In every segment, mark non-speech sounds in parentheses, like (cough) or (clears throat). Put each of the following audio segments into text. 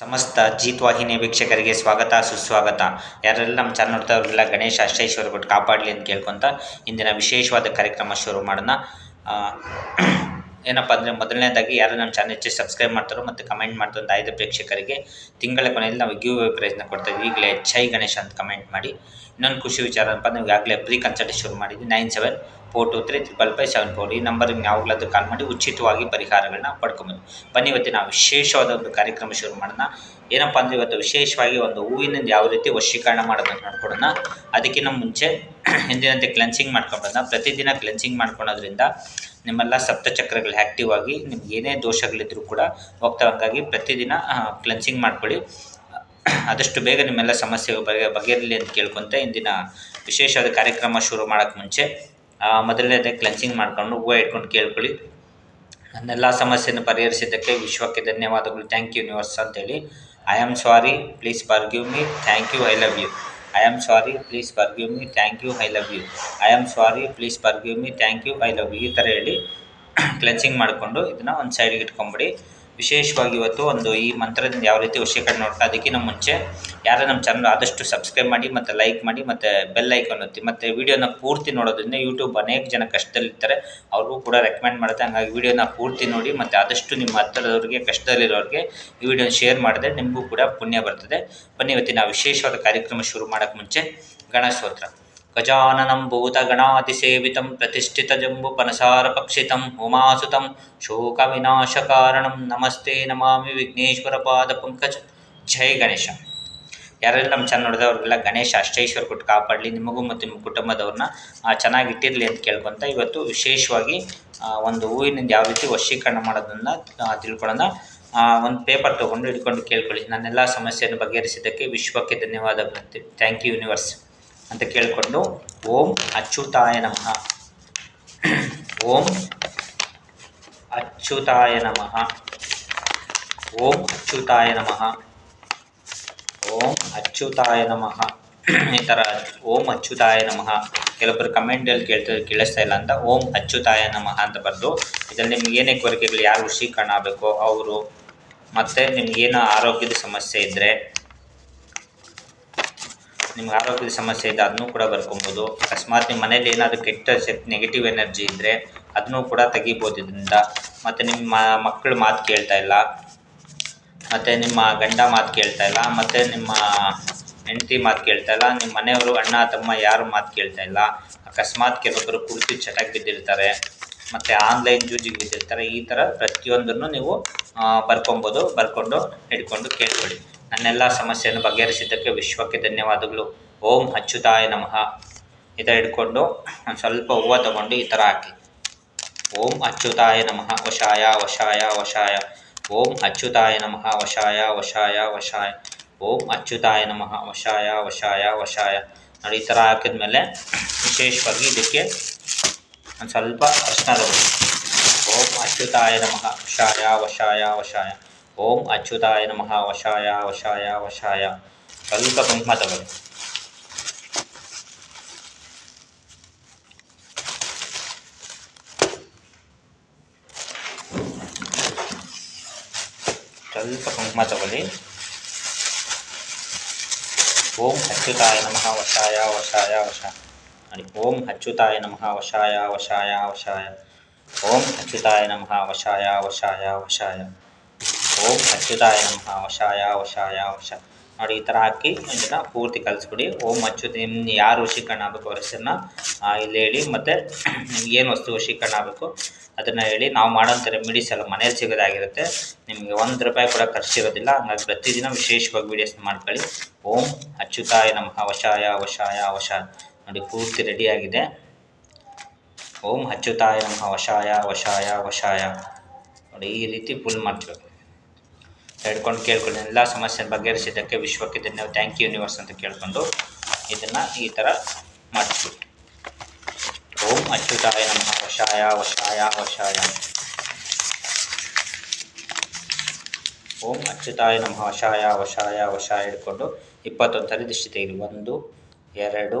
ಸಮಸ್ತ ಜೀತ್ ವಾಹಿನಿ ವೀಕ್ಷಕರಿಗೆ ಸ್ವಾಗತ, ಸುಸ್ವಾಗತ. ಯಾರೆಲ್ಲ ನಮ್ಮ ಚಾನಲ್ ನೋಡ್ತಾ ಅವರೆಲ್ಲ ಗಣೇಶ ಅಷ್ಟೈಶ್ವರ ಕೊಟ್ಟು ಕಾಪಾಡಲಿ ಅಂತ ಕೇಳ್ಕೊತ ಇಂದಿನ ವಿಶೇಷವಾದ ಕಾರ್ಯಕ್ರಮ ಶುರು ಮಾಡೋಣ. ಏನಪ್ಪ ಅಂದರೆ ಮೊದಲನೇದಾಗಿ ಯಾರು ನಮ್ಮ ಚಾನಲ್ ಹೆಚ್ಚು ಸಬ್ಸ್ಕ್ರೈಬ್ ಮಾಡ್ತಾರೋ ಮತ್ತು ಕಮೆಂಟ್ ಮಾಡ್ತಾರೆ ಅಂತ ಐದು ಪ್ರೇಕ್ಷಕರಿಗೆ ತಿಂಗಳ ಕೊನೆಯಲ್ಲಿ ನಾವು ಗಿವ್ ಅವೇ ಪ್ರೈಸ್ನ ಕೊಡ್ತಾ ಇದ್ದೀವಿ. ಈಗಲೇ ಚೈ ಗಣೇಶ ಅಂತ ಕಮೆಂಟ್ ಮಾಡಿ. ಇನ್ನೊಂದು ಖುಷಿ ವಿಚಾರ ಏನಪ್ಪ ನೀವು ಈಗಾಗಲೇ ಪ್ರೀ ಕನ್ಸಲ್ಟ್ ಶುರು ಮಾಡಿದ್ವಿ. Nine seven four two three triple five seven four ಈ ನಂಬರ್ಗೆ ಯಾವಾಗಲಾದರೂ ಕಾಲ್ ಮಾಡಿ ಉಚಿತವಾಗಿ ಪರಿಹಾರಗಳನ್ನ ಪಡ್ಕೊಬೋದು. ಬನ್ನಿ ಇವತ್ತಿನ ವಿಶೇಷವಾದ ಒಂದು ಕಾರ್ಯಕ್ರಮ ಶುರು ಮಾಡೋಣ. ಏನಪ್ಪ ಅಂದರೆ ಇವತ್ತು ವಿಶೇಷವಾಗಿ ಒಂದು ಹೂವಿನಿಂದ ಯಾವ ರೀತಿ ವಶೀಕರಣ ಮಾಡೋದನ್ನು ನೋಡ್ಕೊಡೋಣ. ಅದಕ್ಕಿಂತ ಮುಂಚೆ (clears throat) ಹಿಂದಿನಂತೆ ಕ್ಲೆನ್ಸಿಂಗ್ ಮಾಡ್ಕೊಂಡೋಣ ಪ್ರತಿದಿನ ಕ್ಲೆನ್ಸಿಂಗ್ ಮಾಡ್ಕೊಳೋದ್ರಿಂದ ನಿಮ್ಮೆಲ್ಲ ಸಪ್ತಚಕ್ರಗಳು ಆ್ಯಕ್ಟಿವ್ ಆಗಿ ನಿಮ್ಗೆ ಏನೇ ದೋಷಗಳಿದ್ರೂ ಕೂಡ ಹೋಗ್ತಾ ಹಂಗಾಗಿ ಪ್ರತಿದಿನ ಕ್ಲೆನ್ಸಿಂಗ್ ಮಾಡ್ಕೊಳ್ಳಿ. ಆದಷ್ಟು ಬೇಗ ನಿಮ್ಮೆಲ್ಲ ಸಮಸ್ಯೆ ಬಗೆ ಅಂತ ಕೇಳ್ಕೊತ ಇಂದಿನ ವಿಶೇಷವಾದ ಕಾರ್ಯಕ್ರಮ ಶುರು ಮಾಡೋಕ್ಕೆ ಮುಂಚೆ ಮೊದಲನೇದೇ ಕ್ಲೆನ್ಸಿಂಗ್ ಮಾಡ್ಕೊಂಡು ಹೂವು ಇಟ್ಕೊಂಡು ಕೇಳ್ಕೊಳ್ಳಿ. ನನ್ನೆಲ್ಲ ಸಮಸ್ಯೆಯನ್ನು ಪರಿಹರಿಸಿದ್ದಕ್ಕೆ ವಿಶ್ವಕ್ಕೆ ಧನ್ಯವಾದಗಳು. ಥ್ಯಾಂಕ್ ಯು ಯೂನಿವರ್ಸ್ ಅಂತೇಳಿ. I am sorry please forgive me thank you I love you I am sorry please forgive me thank you I love you I am sorry please forgive me thank you I love you ಈ ಥರ ಹೇಳಿ cleansing ಮಾಡಿಕೊಂಡು ಇದನ್ನು ಒಂದು ಸೈಡ್ಗೆ ಇಟ್ಕೊಂಬಿಡಿ. ವಿಶೇಷವಾಗಿ ಇವತ್ತು ಒಂದು ಈ ಮಂತ್ರದಿಂದ ಯಾವ ರೀತಿ ವಶೀಕರಣ ನೋಡ್ತಾ ಅದಕ್ಕಿಂತ ಮುಂಚೆ ಯಾರು ನಮ್ಮ ಚಾನಲ್ ಆದಷ್ಟು ಸಬ್ಸ್ಕ್ರೈಬ್ ಮಾಡಿ ಮತ್ತು ಲೈಕ್ ಮಾಡಿ ಮತ್ತು ಬೆಲ್ ಐಕಾನ್ ಒತ್ತಿ ಮತ್ತು ವಿಡಿಯೋನ ಪೂರ್ತಿ ನೋಡೋದ್ರಿಂದ ಯೂಟ್ಯೂಬ್ ಅನೇಕ ಜನ ಕಷ್ಟದಲ್ಲಿರ್ತಾರೆ. ಅವ್ರಿಗೂ ಕೂಡ ರೆಕಮೆಂಡ್ ಮಾಡುತ್ತೆ. ಹಂಗಾಗಿ ವಿಡಿಯೋನ ಪೂರ್ತಿ ನೋಡಿ ಮತ್ತು ಆದಷ್ಟು ನಿಮ್ಮ ಹತ್ತಿರದವ್ರಿಗೆ, ಕಷ್ಟದಲ್ಲಿರೋರಿಗೆ ಈ ವಿಡಿಯೋನ ಶೇರ್ ಮಾಡಿದ್ರೆ ನಿಮಗೂ ಕೂಡ ಪುಣ್ಯ ಬರ್ತದೆ. ಬನ್ನಿ, ಇವತ್ತಿನ ವಿಶೇಷವಾದ ಕಾರ್ಯಕ್ರಮ ಶುರು ಮಾಡೋಕ್ಕೆ ಮುಂಚೆ ಗಣಸ್ತೋತ್ರ गजाननं भूतगणातिसेवितं प्रतिष्ठितजम्बुपनसारपक्षितं उमासुतं शोकविनाशकारणं ನಮಸ್ತೆ ನಮಾಮಿ ವಿಘ್ನೇಶ್ವರ ಪಾದ ಪಂಕಜ ಜೈ ಗಣೇಶ ಯಾರೆಲ್ಲ ನಮ್ಮ ಚಾನಲ್ ನೋಡಿದವ್ರಿಗೆಲ್ಲ ಗಣೇಶ ಅಷ್ಟೈಶ್ವರ ಕೊಟ್ಟು ಕಾಪಾಡಲಿ, ನಿಮಗೂ ಮತ್ತು ನಿಮ್ಮ ಕುಟುಂಬದವ್ರನ್ನ ಚೆನ್ನಾಗಿಟ್ಟಿರಲಿ ಅಂತ ಕೇಳ್ಕೊತ ಇವತ್ತು ವಿಶೇಷವಾಗಿ ಒಂದು ಹೂವಿನಿಂದ ಯಾವ ರೀತಿ ವಶೀಕರಣ ಮಾಡೋದನ್ನು ತಿಳ್ಕೊಳ್ಳೋಣ. ಒಂದು ಪೇಪರ್ ತೊಗೊಂಡು ಹಿಡ್ಕೊಂಡು ಕೇಳ್ಕೊಳ್ಳಿ. ನನ್ನೆಲ್ಲ ಸಮಸ್ಯೆಯನ್ನು ಬಗೆಹರಿಸಿದ್ದಕ್ಕೆ ವಿಶ್ವಕ್ಕೆ ಧನ್ಯವಾದಗಳು. ಥ್ಯಾಂಕ್ ಯು ಯೂನಿವರ್ಸ್ ಅಂತ ಕೇಳಿಕೊಂಡು ಓಂ ಅಚ್ಯುತಾಯ ನಮಃ. ಓಂ ಅಚ್ಯುತಾಯ ನಮಃ. ಓಂ ಅಚ್ಯುತಾಯ ನಮಃ. ಓಂ ಅಚ್ಯುತಾಯ ನಮಃ. ಈ ಥರ ಓಂ ಅಚ್ಯುತಾಯ ನಮಃ. ಕೆಲವೊಬ್ಬರು ಕಮೆಂಟಲ್ಲಿ ಕೇಳ್ತಾ ಕೇಳಿಸ್ತಾ ಇಲ್ಲ ಅಂತ. ಓಂ ಅಚ್ಯುತಾಯ ನಮಃ ಅಂತ ಬರೆದು, ಇದರಲ್ಲಿ ನಿಮ್ಗೆ ಏನೇ ಕೋರಿಕೆಗಳು ಯಾರು ವಶೀಕರಣ ಆಗಬೇಕು, ಅವರು ಮತ್ತು ನಿಮ್ಗೇನೋ ಆರೋಗ್ಯದ ಸಮಸ್ಯೆ ಇದ್ದರೆ ನಿಮ್ಗೆ ಆರೋಗ್ಯದ ಸಮಸ್ಯೆ ಇದೆ ಅದನ್ನೂ ಕೂಡ ಬರ್ಕೊಬೋದು. ಅಕಸ್ಮಾತ್ ನಿಮ್ಮ ಮನೇಲಿ ಏನಾದರೂ ಕೆಟ್ಟ ಶಕ್ತಿ ನೆಗೆಟಿವ್ ಎನರ್ಜಿ ಇದ್ದರೆ ಅದನ್ನೂ ಕೂಡ ತೆಗಿಬೋದು ಇದರಿಂದ. ಮತ್ತು ನಿಮ್ಮ ಮಕ್ಕಳು ಮಾತು ಕೇಳ್ತಾ ಇಲ್ಲ. ಮತ್ತು ನಿಮ್ಮ ಗಂಡ ಮಾತು ಕೇಳ್ತಾ ಇಲ್ಲ. ಮತ್ತು ನಿಮ್ಮ ಹೆಂಡತಿ ಮಾತು ಕೇಳ್ತಾ ಇಲ್ಲ. ನಿಮ್ಮ ಮನೆಯವರು ಅಣ್ಣ, ತಮ್ಮ ಯಾರು ಮಾತು ಕೇಳ್ತಾ ಇಲ್ಲ. ಅಕಸ್ಮಾತ್ ಕೆಲವೊಬ್ಬರು ಕುಡಿದು ಚಟಕ್ಕೆ ಬಿದ್ದಿರ್ತಾರೆ. ಮತ್ತು ಆನ್ಲೈನ್ ಜೂಜಿಗೆ ಬಿದ್ದಿರ್ತಾರೆ ಈ ಥರ ಪ್ರತಿಯೊಂದನ್ನು ನೀವು ಬರ್ಕೊಬೋದು, ಬರ್ಕೊಂಡು ಹಿಡ್ಕೊಂಡು ಕೇಳ್ಕೊಳ್ಳಿ. ನನ್ನೆಲ್ಲ ಸಮಸ್ಯೆಯನ್ನು ಬಗೆಹರಿಸಿದ್ದಕ್ಕೆ ವಿಶ್ವಕ್ಕೆ ಧನ್ಯವಾದಗಳು. ಓಂ ಅಚ್ಚುತಾಯ ನಮಃ. ಈ ಹಿಡ್ಕೊಂಡು ಒಂದು ಸ್ವಲ್ಪ ಹೂವು ತಗೊಂಡು ಈ ಥರ ಹಾಕಿ. ಓಂ ಅಚ್ಯುತಾಯ ನಮಃ. ವಶಾಯ ವಶಾಯ ವಶಾಯ. ಓಂ ಅಚ್ಯುತಾಯ ನಮಃ. ವಶಾಯ ವಶಾಯ ವಶಾಯ. ಓಂ ಅಚ್ಯುತಾಯ ನಮಃ. ವಶಾಯ ವಶಾಯ ವಶಾಯ. ನೋಡಿ ಈ ಥರ ಹಾಕಿದ್ಮೇಲೆ ವಿಶೇಷವಾಗಿ ಇದಕ್ಕೆ ಒಂದು ಸ್ವಲ್ಪ ಅರ್ಶಿನ ತಗೊಳ್ಳಿ ಓಂ ಅಚ್ಯುತಾಯ ನಮಃ ವಶಾಯ ವಶಾಯ ವಶಾಯ ಓಂ ಅಚ್ಯುತಾಯ ನಮಃ ವಶಾಯ ವಶಾಯ ವಶಾಯ ಸ್ವಲ್ಪ ಕುಂಕುಮ ತಗೊಳ್ಳಿ ಸ್ವಲ್ಪ ಕುಂಕುಮ ತಗೊಳ್ಳಿ ಓಂ ಅಚ್ಯುತಾಯ ನಮಃ ವಶಾಯ ವಶಾಯ ವಶ ನೋಡಿ ಓಂ ಅಚ್ಯುತಾಯ ನಮಃ ವಶಾಯ ವಶಾಯ ವಶಾಯ ಓಂ ಅಚ್ಯುತಾಯ ನಮಃ ವಶಾಯ ವಶಾಯ ವಶಾಯ ಓಂ ಅಚ್ಯುತಾಯ ನಮಃ ವಶಾಯ ವಶಾಯ ವಶ ನೋಡಿ, ಈ ಥರ ಹಾಕಿ ಇದನ್ನು ಪೂರ್ತಿ ಕಲಿಸ್ಬಿಡಿ ಓಂ ಅಚ್ಯುತ ನಿಮ್ಮ ಯಾರು ವಶೀಕರಣ ಆಗಬೇಕು ಅವ್ರ ಹೆಸರನ್ನ ಇಲ್ಲಿ ಹೇಳಿ. ಮತ್ತು ನಿಮ್ಗೆ ಏನು ವಸ್ತು ವಶೀಕರಣ ಆಗಬೇಕು ಅದನ್ನು ಹೇಳಿ. ನಾವು ಮಾಡೋಂಥ ರೆಮಿಡೀಸ್ ಎಲ್ಲ ಮನೇಲಿ ಸಿಗೋದಾಗಿರುತ್ತೆ. ನಿಮಗೆ ಒಂದು ರೂಪಾಯಿ ಕೂಡ ಖರ್ಚಿರೋದಿಲ್ಲ. ಹಂಗಾಗಿ ಪ್ರತಿದಿನ ವಿಶೇಷವಾಗಿ ವೀಡಿಯೋಸ್ನ ಮಾಡ್ಕೊಳ್ಳಿ. ಓಂ ಅಚ್ಯುತಾಯ ನಮಃ ವಶಾಯ ವಶಾಯ ವಶಾಯ. ನೋಡಿ ಪೂರ್ತಿ ರೆಡಿಯಾಗಿದೆ ಓಂ ಅಚ್ಯುತಾಯ ನಮಃ. ವಶಾಯ ವಶಾಯ ವಶಾಯ. ನೋಡಿ, ಈ ರೀತಿ ಫುಲ್ ಮಾಡ್ತೀವಿ ಹೇಳ್ಕೊಂಡು ಕೇಳ್ಕೊಂಡು ಎಲ್ಲ ಸಮಸ್ಯೆನ ಬಗೆಹರಿಸಿದ್ದಕ್ಕೆ ವಿಶ್ವಕ್ಕೆ ಧನ್ಯವಾದ. ಥ್ಯಾಂಕ್ ಯು ಯೂನಿವರ್ಸ್ ಅಂತ ಕೇಳ್ಕೊಂಡು ಇದನ್ನು ಈ ಥರ ಮಾಡ್ತೀವಿ ಓಂ ಅಚ್ಯುತಾಯ ನಮಃ. ವಶಾಯ ವಶಾಯ ವಶಾಯ. ಓಂ ಅಚ್ಯುತಾಯ ನಮಃ. ವಶಾಯ ವಶಾಯ ವಶಾಯ ಹಿಡ್ಕೊಂಡು ಇಪ್ಪತ್ತೊಂದು ಸರಿ ದೃಷ್ಟಿ ತೆಗೆದು. ಒಂದು, ಎರಡು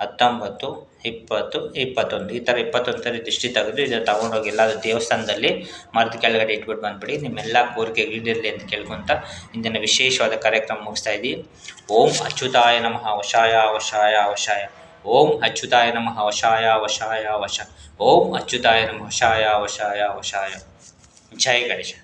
ಹತ್ತೊಂಬತ್ತು, ಇಪ್ಪತ್ತು, ಇಪ್ಪತ್ತೊಂದು. ಈ ಥರ ಇಪ್ಪತ್ತೊಂದು ಸರಿ ದಿಷ್ಟಿ ತೆಗೆದು ಇದನ್ನು ತೊಗೊಂಡೋಗಿ ಎಲ್ಲಾದರೂ ದೇವಸ್ಥಾನದಲ್ಲಿ ಮರದ ಕೆಳಗಡೆ ಇಟ್ಬಿಟ್ಟು ಬಂದ್ಬಿಡಿ. ನಿಮ್ಮೆಲ್ಲ ಕೋರಿಕೆ ಈಡೇರಲಿ ಅಂತ ಕೇಳ್ಕೊತ ಇಂದಿನ ವಿಶೇಷವಾದ ಕಾರ್ಯಕ್ರಮ ಮುಗಿಸ್ತಾ ಇದ್ದೀವಿ. ಓಂ ಅಚ್ಯುತಾಯ ನಮಃ, ವಶಾಯ ವಶಾಯ ವಶಾಯ. ಓಂ ಅಚ್ಯುತಾಯ ನಮಃ, ವಶಾಯ ವಶಾಯ, ವಶ. ಓಂ ಅಚ್ಯುತಾಯ ನಮಃ, ವಶಾಯ ವಶಾಯ ವಶಾಯ. ಜೈ ಗಣೇಶ.